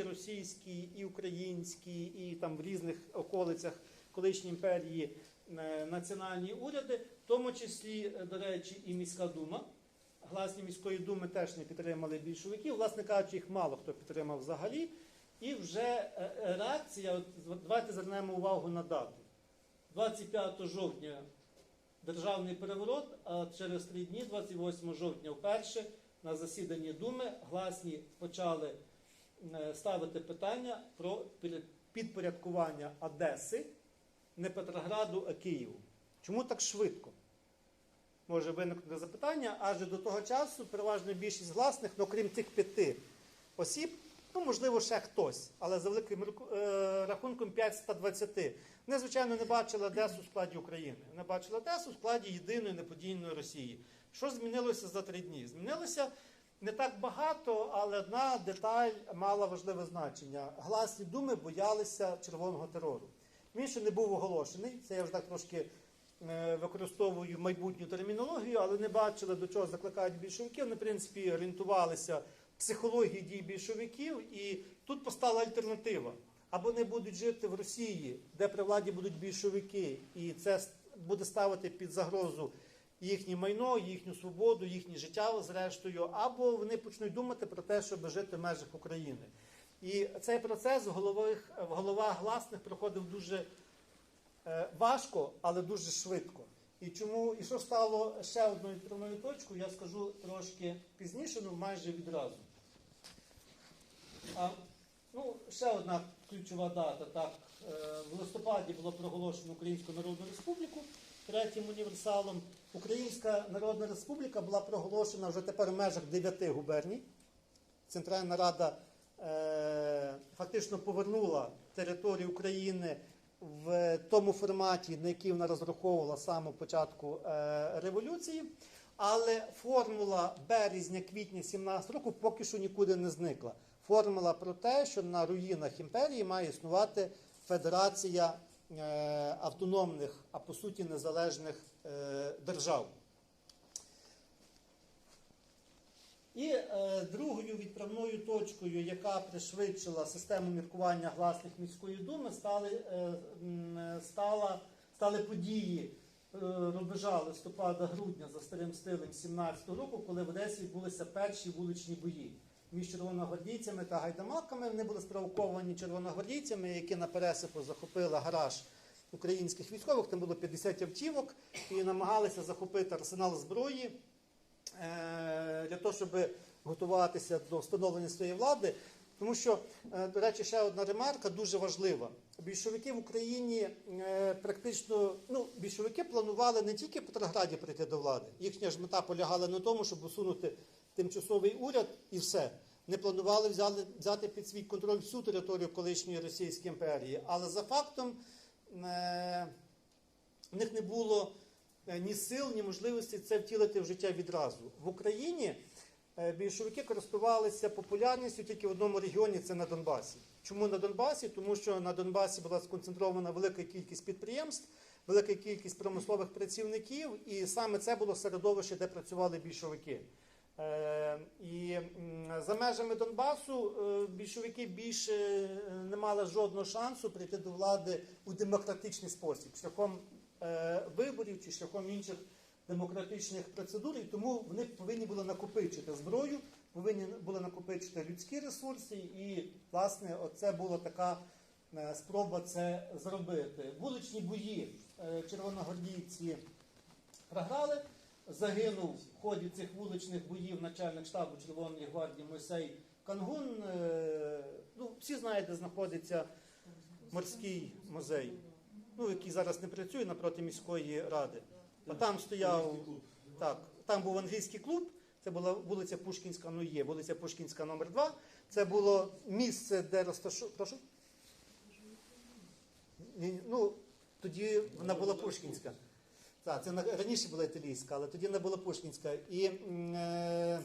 і російські, і українські, і там в різних околицях колишньої імперії е, національні уряди, в тому числі, е, до речі, і міська дума. Гласні міської думи теж не підтримали більшовиків. Власне кажучи, їх мало хто підтримав взагалі. І вже е, реакція, от, давайте звернемо увагу на дату. 25 жовтня державний переворот, а через три дні, 28 жовтня, вперше на засіданні Думи гласні почали ставити питання про підпорядкування Одеси, не Петрограду, а Києву. Чому так швидко? Може виникнути запитання, адже до того часу переважно більшість гласних, ну крім цих п'яти осіб, ну можливо, ще хтось, але за великим е, рахунком 5 з 120. Вони, звичайно, не бачили Одесу в складі України. Не бачили Одесу в складі єдиної неподільної Росії. Що змінилося за три дні? Змінилося не так багато, але одна деталь мала важливе значення. Гласні думи боялися червоного терору. Він ще не був оголошений. Це я вже так трошки е, використовую майбутню термінологію, але не бачили, до чого закликають більшовиків. Вони, в принципі, орієнтувалися психології дій більшовиків, і тут постала альтернатива. Або вони будуть жити в Росії, де при владі будуть більшовики, і це буде ставити під загрозу їхнє майно, їхню свободу, їхнє життя, зрештою, або вони почнуть думати про те, щоб жити в межах України. І цей процес в головах, в головах гласних проходив дуже е, важко, але дуже швидко. І чому і що стало ще одною відправною точкою, я скажу трошки пізніше, ну майже відразу. А, ну, ще одна ключова дата. Так, е, в листопаді було проголошено Українську Народну Республіку третім універсалом. Українська Народна Республіка була проголошена вже тепер в межах дев'яти губерній. Центральна Рада е, фактично повернула територію України в тому форматі, на який вона розраховувала самого початку е, революції. Але формула березня-квітня 17 року поки що нікуди не зникла. Формула про те, що на руїнах імперії має існувати федерація е, автономних, а по суті незалежних е, держав. І е, другою відправною точкою, яка пришвидшила систему міркування гласних міської думи, стали, е, стала, стали події рубежа листопада-грудня за старим стилем 17-го року, коли в Одесі відбулися перші вуличні бої між червоногвардійцями та гайдамаками. Вони були спровоковані червоногвардійцями, які на пересипу захопили гараж українських військових. Там було 50 автівок і намагалися захопити арсенал зброї е, для того, щоб готуватися до встановлення своєї влади. Тому що, е, до речі, ще одна ремарка дуже важлива. Більшовики в Україні е, практично, ну, більшовики планували не тільки в Петрограді прийти до влади. Їхня ж мета полягала в тому, щоб усунути тимчасовий уряд і все. Не планували взяти, під свій контроль всю територію колишньої Російської імперії. Але за фактом в них не було е, ні сил, ні можливості це втілити в життя відразу. В Україні е, більшовики користувалися популярністю тільки в одному регіоні це на Донбасі. Чому на Донбасі? Тому що на Донбасі була сконцентрована велика кількість підприємств, велика кількість промислових працівників, і саме це було середовище, де працювали більшовики. Е, І за межами Донбасу е, більшовики більше е, не мали жодного шансу прийти до влади у демократичний спосіб, шляхом виборів чи шляхом інших демократичних процедур, і тому вони повинні були накопичити зброю, повинні були накопичити людські ресурси, і, власне, оце була така спроба це зробити. Вуличні бої червоногвардійці програли. Загинув в ході цих вуличних боїв начальник штабу Червоної гвардії Мойсей Кангун. Е, Ну, всі знають, де знаходиться морський музей, ну, який зараз не працює напроти міської ради. А там стояв так, там був англійський клуб. Це була вулиця Пушкінська, ну є, вулиця Пушкінська номер 2 Це було місце, де розташовано. Прошу? Ну, тоді вона була Пушкінська. Так, це раніше була італійська, але тоді вона була Пушкінська. І е,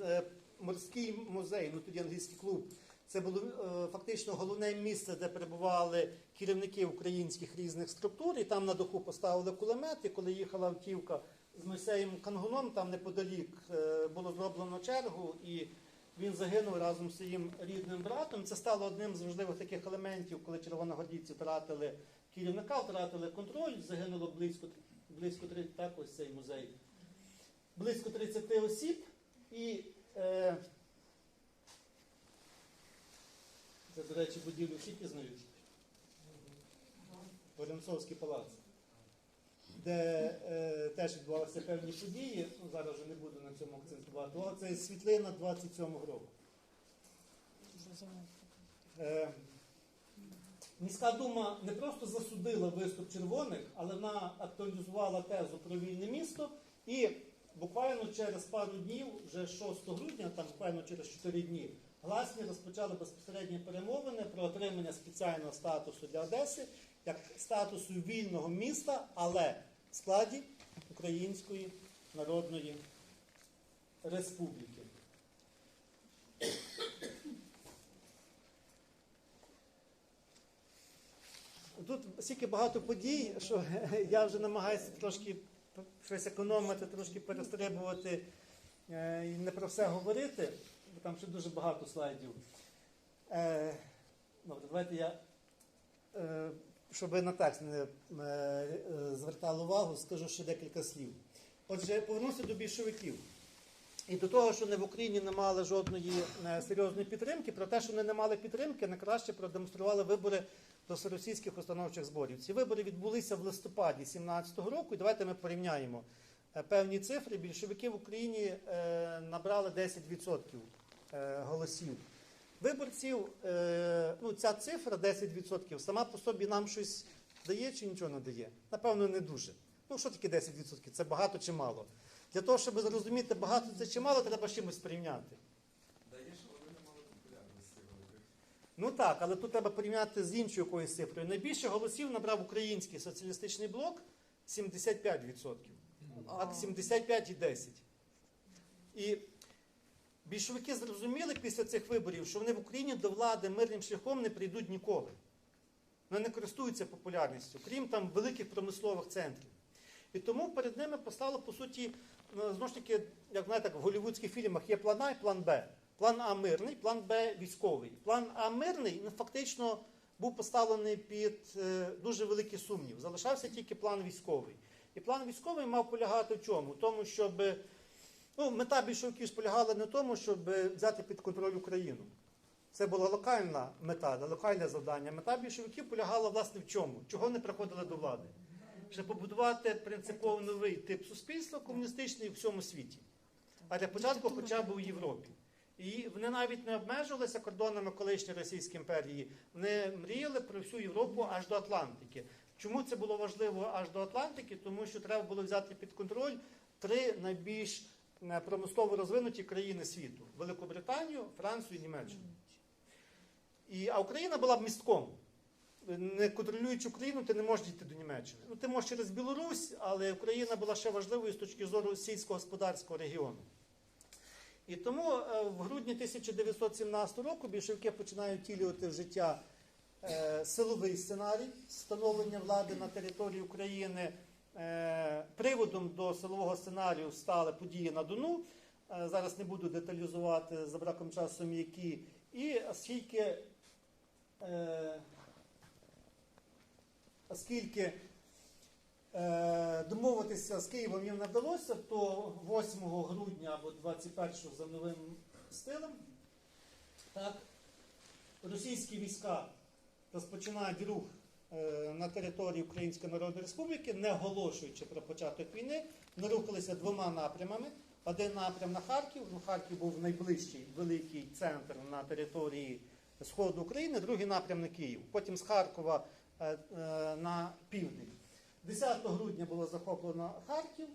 е, морський музей, ну тоді англійський клуб. Це було е, фактично головне місце, де перебували керівники українських різних структур, і там на даху поставили кулемет, і коли їхала автівка з Мойсеєм Кангуном, там неподалік е, було зроблено чергу, і Він загинув разом з своїм рідним братом. Це стало одним з важливих таких елементів, коли червоногвардійці втратили керівника, втратили контроль, загинуло близько, близько 30, так, ось цей музей, близько 30 осіб. І е, це, до речі, будівлю всі пізнають. Воронцовський палац, де е, теж відбувалися певні події. Ну, зараз вже не буду на цьому акцентувати. Але це світлина 27-го року. Е, Міська дума не просто засудила виступ червоних, але вона актуалізувала тезу про вільне місто. І буквально через пару днів, вже 6 грудня, там буквально через 4 дні, гласні розпочали безпосередні перемовини про отримання спеціального статусу для Одеси як статусу вільного міста, але складі Української Народної Республіки. Тут стільки багато подій, що я вже намагаюся трошки щось економити, трошки перестрибувати е, і не про все говорити, бо там ще дуже багато слайдів. Е, Добре, давайте я, е, щоб на текст не е, звертали увагу, скажу ще декілька слів. Отже, повернуся до більшовиків. І до того, що не в Україні не мали жодної е, серйозної підтримки, про те, що вони не мали підтримки, найкраще продемонстрували вибори до всеросійських установчих зборів. Ці вибори відбулися в листопаді 17-го року, і давайте ми порівняємо е, певні цифри. Більшовики в Україні набрали 10% е, голосів. Виборців, е, ну ця цифра 10% сама по собі нам щось дає чи нічого не дає? Напевно, не дуже. Ну, що таке 10%? Це багато чи мало? Для того, щоб зрозуміти, багато це чи мало, треба з чимось порівняти. Дає, що вони не мали популярності. Ну так, але тут треба порівняти з іншою якоюсь цифрою. Найбільше голосів набрав український соціалістичний блок 75%, а 75,10%. І більшовики зрозуміли після цих виборів, що вони в Україні до влади мирним шляхом не прийдуть ніколи. Вони не користуються популярністю, крім там великих промислових центрів. І тому перед ними постало, по суті, ну, знову ж таки, як знаєте, в голівудських фільмах є план А і план Б. План А мирний, план Б військовий. План А мирний ну, фактично був поставлений під е, дуже великий сумнів. Залишався тільки план військовий. І план військовий мав полягати в чому? В тому, щоб ну, мета більшовиків полягала не в тому, щоб взяти під контроль Україну. Це була локальна мета, локальне завдання. Мета більшовиків полягала власне в чому? Чого вони приходили до влади? Щоб побудувати принципово новий тип суспільства комуністичний у всьому світі. А для початку хоча б у Європі. І вони навіть не обмежувалися кордонами колишньої Російської імперії. Вони мріяли про всю Європу аж до Атлантики. Чому це було важливо аж до Атлантики? Тому що треба було взяти під контроль три найбільш промислово розвинуті країни світу: Великобританію, Францію і Німеччину. І, а Україна була б містком. Не контролюючи Україну, ти не можеш дійти до Німеччини. Ну, ти можеш через Білорусь, але Україна була ще важливою з точки зору сільськогосподарського регіону. І тому е, в грудні 1917 року більшовики починають втілювати в життя е, силовий сценарій встановлення влади на території України. Е, приводом до силового сценарію стали події на Дону. Е, зараз не буду деталізувати за браком часу які. І оскільки, е, оскільки домовитися з Києвом їм не вдалося, то 8 грудня або 21 за новим стилем так, російські війська розпочинають рух на території Української Народної Республіки, не оголошуючи про початок війни, ми рухалися двома напрямами. Один напрям на Харків. Ну, Харків був найближчий великий центр на території Сходу України, другий напрям на Київ. Потім з Харкова е, е, на південь. 10 грудня було захоплено Харків.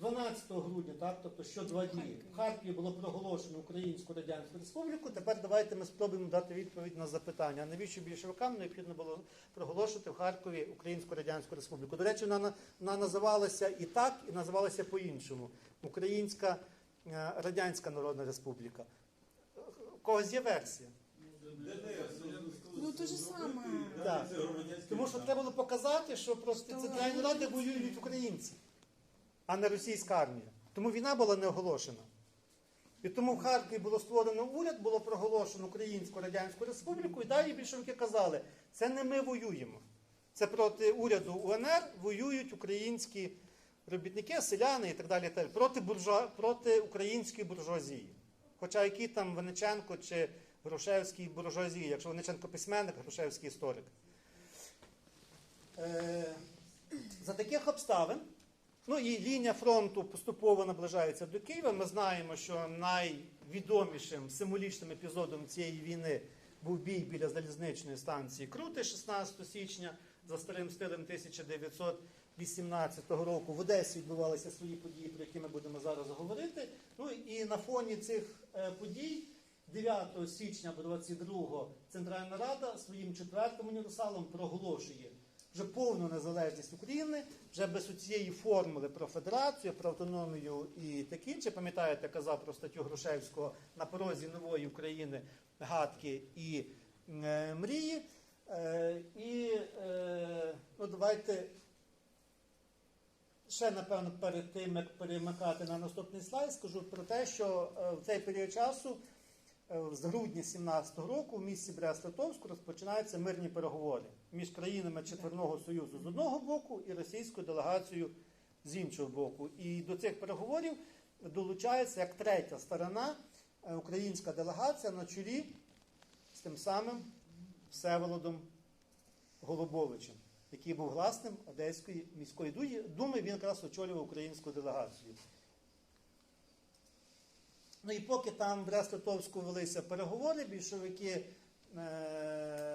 12 грудня, так, тобто що два дні, в Харкові було проголошено Українську Радянську Республіку. Тепер давайте ми спробуємо дати відповідь на запитання. А навіщо більшовикам необхідно було проголошувати в Харкові Українську Радянську Республіку? До речі, вона, вона називалася і так, і називалася по-іншому. Українська е, Радянська Народна Республіка. У когось є версія. Ну, то же саме. Так. Тому що треба було показати, що просто центральні ради воюють українці, а не російська армія. Тому війна була не оголошена. І тому в Харкові було створено уряд, було проголошено Українську Радянську Республіку, і далі більшовики казали, це не ми воюємо. Це проти уряду УНР воюють українські робітники, селяни і так далі. Проти, буржуа, проти української буржуазії. Хоча який там Вениченко чи Грушевський буржуазії, якщо Вениченко письменник, Грушевський історик. Е, за таких обставин, ну і лінія фронту поступово наближається до Києва. Ми знаємо, що найвідомішим символічним епізодом цієї війни був бій біля залізничної станції Крути 16 січня за старим стилем 1918 року. В Одесі відбувалися свої події, про які ми будемо зараз говорити. Ну і на фоні цих е, подій 9 січня 22 Центральна Рада своїм четвертим універсалом проголошує вже повну незалежність України, вже без цієї формули про федерацію, про автономію і таке інше. Пам'ятаєте, казав про статтю Грушевського на порозі нової України гадки і е, мрії. Е, і е, ну, давайте ще, напевно, перед тим, як перемикати на наступний слайд, скажу про те, що е, в цей період часу, е, з грудня 17-го року, в місті Брест-Литовську розпочинаються мирні переговори між країнами Четверного Союзу з одного боку і російською делегацією з іншого боку. І до цих переговорів долучається як третя сторона е, українська делегація на чолі з тим самим Всеволодом Голубовичем, який був гласним Одеської міської думи, він якраз очолював українську делегацію. Ну і поки там в Брест-Литовську велися переговори, більшовики е-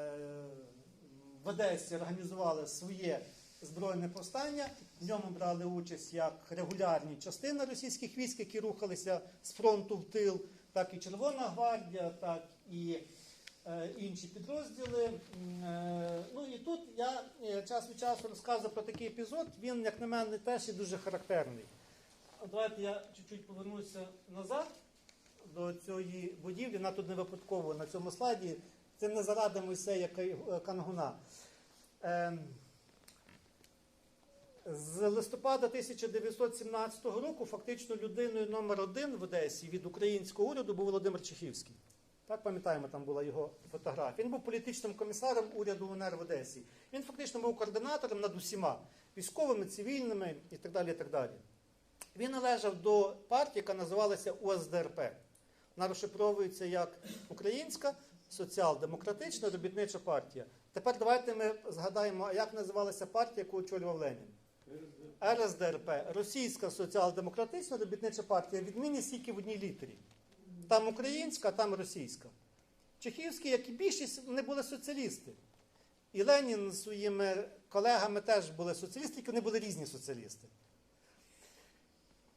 в Одесі організували своє збройне повстання. В ньому брали участь як регулярні частини російських військ, які рухалися з фронту в тил, так і Червона гвардія, так і е, інші підрозділи. Е, ну і тут я е, час від часу розказую про такий епізод. Він, як на мене, теж є дуже характерний. Давайте я чуть-чуть повернуся назад до цієї будівлі. Вона тут не випадково на цьому слайді. Це не заради Мойсея Кай- Кангуна. Ем, З листопада 1917 року фактично людиною номер один в Одесі від українського уряду був Володимир Чехівський. Так пам'ятаємо, там була його фотографія. Він був політичним комісаром уряду УНР в Одесі. Він фактично був координатором над усіма військовими, цивільними і так далі. І так далі. Він належав до партії, яка називалася УСДРП. Вона розшифровується як Українська соціал-демократична робітнича партія. Тепер давайте ми згадаємо, як називалася партія, яку очолював Ленін. РСДРП, Російська соціал-демократична робітнича партія, відмінність тільки в одній літері. Там українська, там російська. Чехівські, як і більшість, вони були соціалісти. І Ленін з своїми колегами теж були соціалісти, тільки вони були різні соціалісти.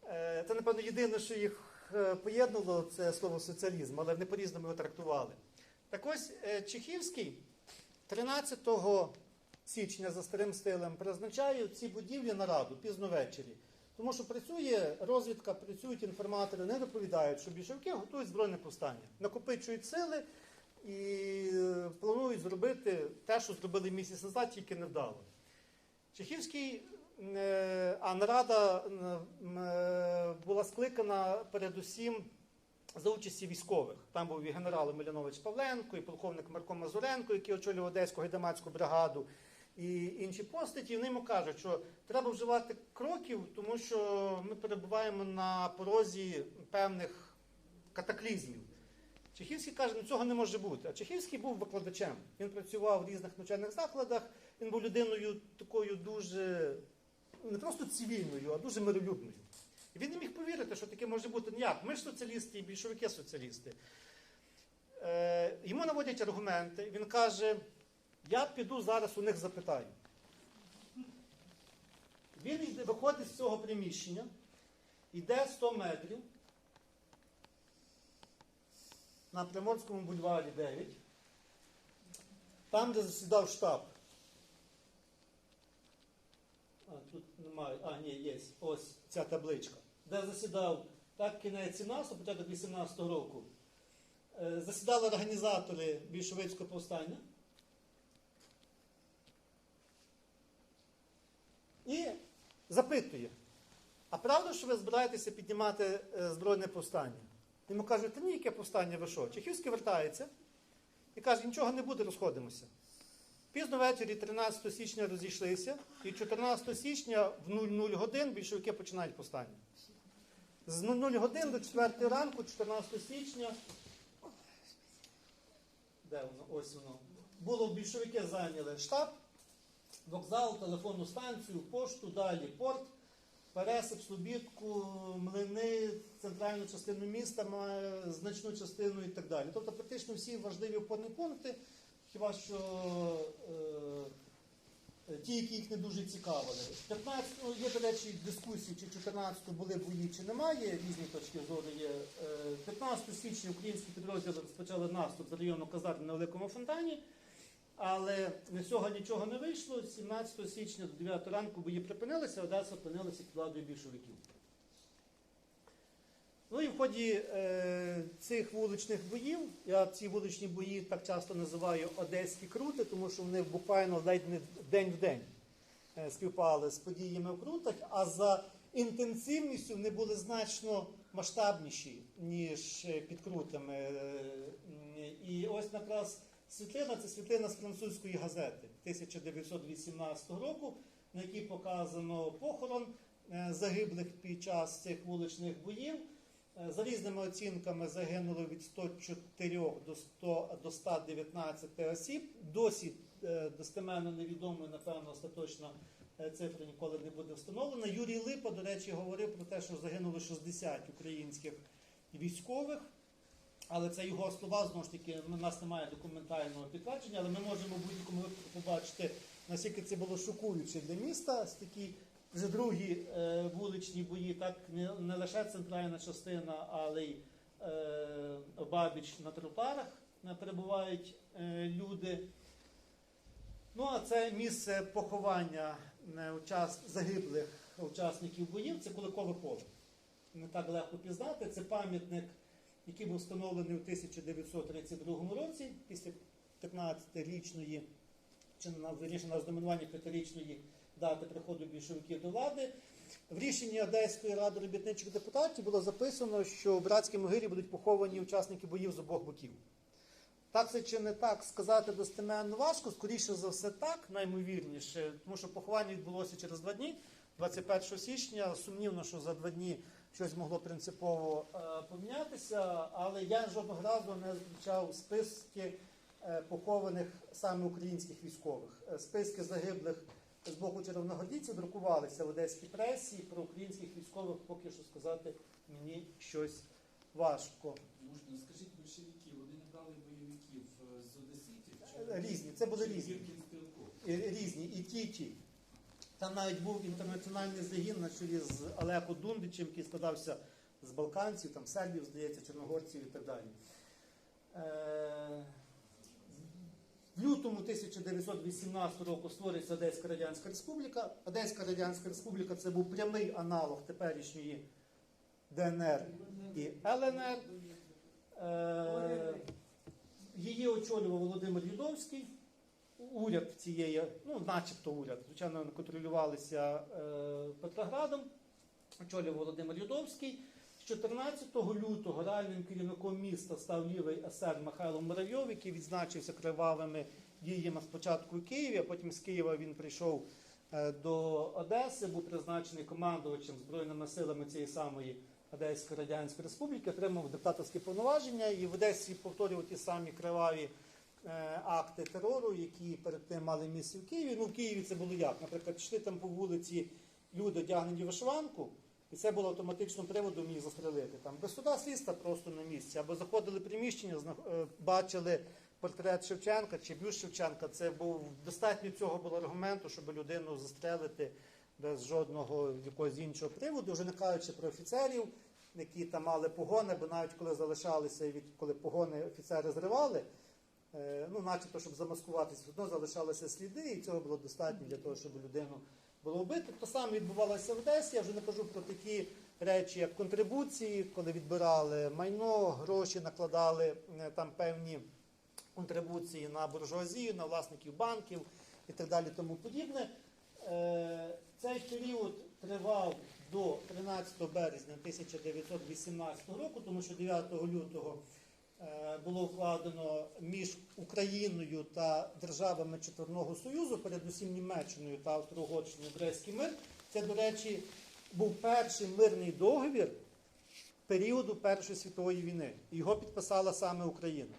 Е, Це, напевно, єдине, що їх е, поєднало, це слово соціалізм, але вони по-різному його трактували. Так ось е, Чехівський 13 січня за старим стилем призначає ці будівлі нараду пізно ввечері. Тому що працює розвідка, працюють інформатори, не доповідають, що більшовики готують збройне повстання, накопичують сили і е, планують зробити те, що зробили місяць назад, тільки невдало. Чехівський, е, а нарада була скликана передусім за участі військових. Там був і генерал Емельянович Павленко, і полковник Марко Мазуренко, який очолював Одеську гайдамацьку бригаду, і інші постаті. І вони йому кажуть, що треба вживати кроків, тому що ми перебуваємо на порозі певних катаклізмів. Чехівський каже, ну цього не може бути. А Чехівський був викладачем. Він працював в різних навчальних закладах. Він був людиною такою дуже не просто цивільною, а дуже миролюбною. Він не міг повірити, що таке може бути ніяк. Ми ж соціалісти і більшовики соціалісти. Е, йому наводять аргументи. Він каже: я піду зараз у них запитаю. Він виходить з цього приміщення, йде 100 метрів на Приморському бульварі 9, там, де засідав штаб. А, тут немає. А, ні, є. Ось ця табличка. Де засідав так кінець 17, початок 18 року. Е, Засідали організатори більшовицького повстання. І запитує: а правда, що ви збираєтеся піднімати е, збройне повстання? Йому кажуть, та ні, яке повстання, ви що? Чехівський вертається і каже, нічого не буде, розходимося. Пізно ввечері 13 січня розійшлися, і 14 січня в 00 годин більшовики починають повстання. З 00 годин до 4 ранку, 14 січня. Де воно? Ось воно. Було більшовики зайняли штаб, вокзал, телефонну станцію, пошту, далі порт, пересип, Слобідку, млини, центральну частину міста, значну частину і так далі. Тобто практично всі важливі опорні пункти, хіба що е, ті, які їх не дуже цікавили. 15, ну, є, до речі, дискусії, чи 14 були бої, чи немає, різні точки зору є. Е, 15 січня українські підрозділи розпочали наступ за району казарм на Великому Фонтані. Але з цього нічого не вийшло. 17 січня до 9 ранку бої припинилися, Одеса опинилася під владою більшовиків. Ну і в ході е, цих вуличних боїв, я ці вуличні бої так часто називаю одеські крути, тому що вони буквально ледь не день в день е, співпали з подіями в крутах, а за інтенсивністю вони були значно масштабніші, ніж е, під крутами. Е, І ось якраз світлина це світлина з французької газети 1918 року, на якій показано похорон е, загиблих під час цих вуличних боїв. Е, За різними оцінками загинуло від 104 до 100 до 119 осіб. Досі е, достеменно невідомо, напевно, остаточна е, цифра ніколи не буде встановлена. Юрій Липа, до речі, говорив про те, що загинуло 60 українських військових. Але це його слова, знову ж таки, у нас немає документального підтвердження, але ми можемо будь-якому побачити, наскільки це було шокуюче для міста. Ось такі вже другі е, вуличні бої, так не, не лише центральна частина, але й е, обабіч на тротуарах перебувають е, люди. Ну, а це місце поховання е, учас... загиблих учасників боїв, це Куликове поле. Не так легко пізнати. Це пам'ятник, який був встановлений у 1932 році, після 15-річної, чи на вірніше на знаменування 5-річної дати приходу більшовиків до влади. В рішенні Одеської ради робітничих депутатів було записано, що в братській могилі будуть поховані учасники боїв з обох боків. Так це чи не так сказати достеменно важко, скоріше за все так, наймовірніше, тому що поховання відбулося через два дні, 21 січня. Сумнівно, що за два дні щось могло принципово е, помінятися, але я жодного разу не зустрічав списки е, похованих саме українських військових. Е, Списки загиблих з боку червоногвардійців друкувалися в одеській пресі. Про українських військових поки що сказати мені щось важко. Можна, скажіть большевики, вони не брали бойовиків е, з одеситів? Е, різні, це були різні. І- різні, і ті, і ті. Там навіть був інтернаціональний загін на чолі з Олеко Дундичем, який складався з балканців, там сербів, здається, чорногорців і так далі. Е, В лютому 1918 року створюється Одеська Радянська Республіка. Одеська Радянська Республіка це був прямий аналог теперішньої ДНР і ЛНР. Е, Її очолював Володимир Юдовський. Уряд цієї, ну, начебто уряд, звичайно, контролювалися е, Петроградом, очолював Володимир Юдовський. З 14 лютого реальним керівником міста став лівий есер Михайло Муравйов, який відзначився кривавими діями спочатку у Києві, а потім з Києва він прийшов е, до Одеси, був призначений командувачем Збройними силами цієї самої Одеської Радянської Республіки, отримав диктаторські повноваження і в Одесі повторював ті самі криваві е, акти терору, які перед тим мали місце в Києві. Ну, в Києві це було як? Наприклад, йшли там по вулиці люди одягнені в вишиванку, і це було автоматичним приводом їх застрелити. Там без суда слідства просто на місці. Або заходили в приміщення, е, бачили портрет Шевченка чи бюст Шевченка. Це був достатньо цього було аргументу, щоб людину застрелити без жодного якогось іншого приводу, вже не кажучи про офіцерів, які там мали погони, бо навіть коли залишалися, від коли погони офіцери зривали, е, ну, начебто, щоб замаскуватися, одно залишалися сліди, і цього було достатньо для того, щоб людину було вбити. То саме відбувалося в Одесі. Я вже не кажу про такі речі, як контрибуції, коли відбирали майно, гроші, накладали е, там певні контрибуції на буржуазію, на власників банків і так далі, тому подібне. Е, Цей період тривав до 13 березня 1918 року, тому що 9 лютого було вкладено між Україною та державами Четверного Союзу, передусім Німеччиною та Австро-Угорщиною Брестський мир. Це, до речі, був перший мирний договір періоду Першої світової війни. Його підписала саме Україна.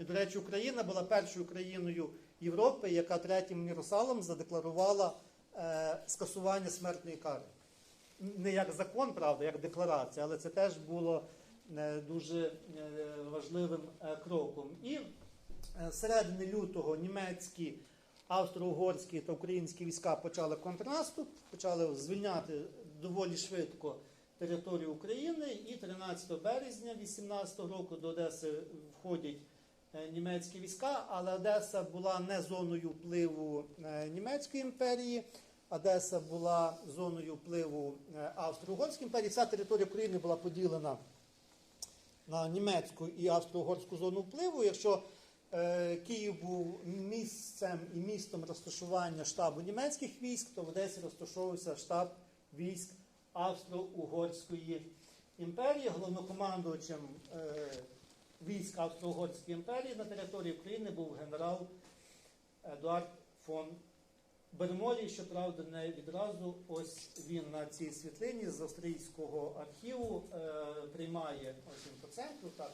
І, до речі, Україна була першою країною Європи, яка третім Єрусалом задекларувала е, скасування смертної кари. Не як закон, правда, як декларація, але це теж було е, дуже е, важливим е, кроком. І е, середини лютого німецькі, австро-угорські та українські війська почали контрнаступ, почали звільняти доволі швидко територію України. І 13 березня 18 року до Одеси входять е, німецькі війська, але Одеса була не зоною впливу е, німецької імперії. Одеса була зоною впливу е, Австро-Угорської імперії. Вся територія України була поділена на німецьку і австро-угорську зону впливу. Якщо е, Київ був місцем і містом розташування штабу німецьких військ, то в Одесі розташовувався штаб військ Австро-Угорської імперії. Головнокомандувачем е, військ Австро-Угорської імперії на території України був генерал Едуард фон Бермолій, щоправда, не відразу. Ось він на цій світлині з австрійського архіву е, приймає ось він по центру. Так.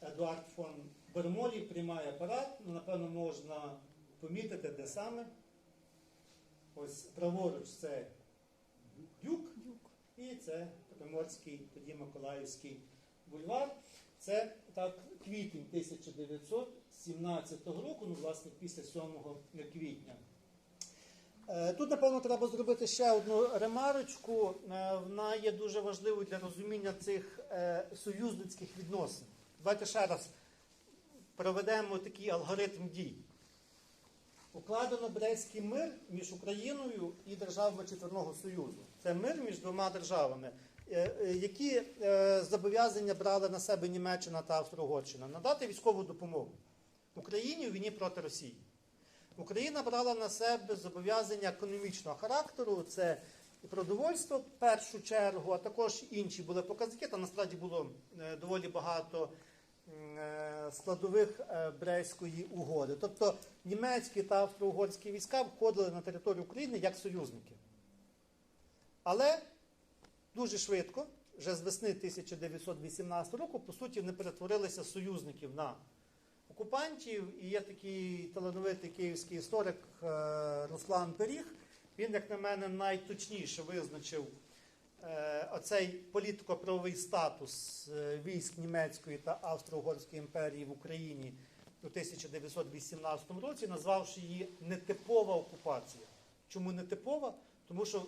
Едуард фон Бермолій приймає апарат. Ну, напевно, можна помітити, де саме. Ось праворуч це Дюк, і це Приморський, тоді Миколаївський бульвар. Це так квітень 1917 року, ну, власне, після 7 квітня. Е, Тут, напевно, треба зробити ще одну ремарочку. Е, Вона є дуже важливою для розуміння цих е, союзницьких відносин. Давайте ще раз проведемо такий алгоритм дій. Укладено Брестський мир між Україною і державами Четверного Союзу. Це мир між двома державами. Е, е, Які е, зобов'язання брали на себе Німеччина та Австро-Угорщина? Надати військову допомогу Україні у війні проти Росії. Україна брала на себе зобов'язання економічного характеру, це продовольство в першу чергу, а також інші були показники. Там насправді було доволі багато складових Брестської угоди. Тобто німецькі та австро-угорські війська входили на територію України як союзники. Але дуже швидко, вже з весни 1918 року, по суті, вони перетворилися союзників на окупантів. І є такий талановитий київський історик е, Руслан Пиріг. Він, як на мене, найточніше визначив е, оцей політико-правовий статус е, військ німецької та Австро-Угорської імперії в Україні у 1918 році, назвавши її нетипова окупація. Чому нетипова? Тому що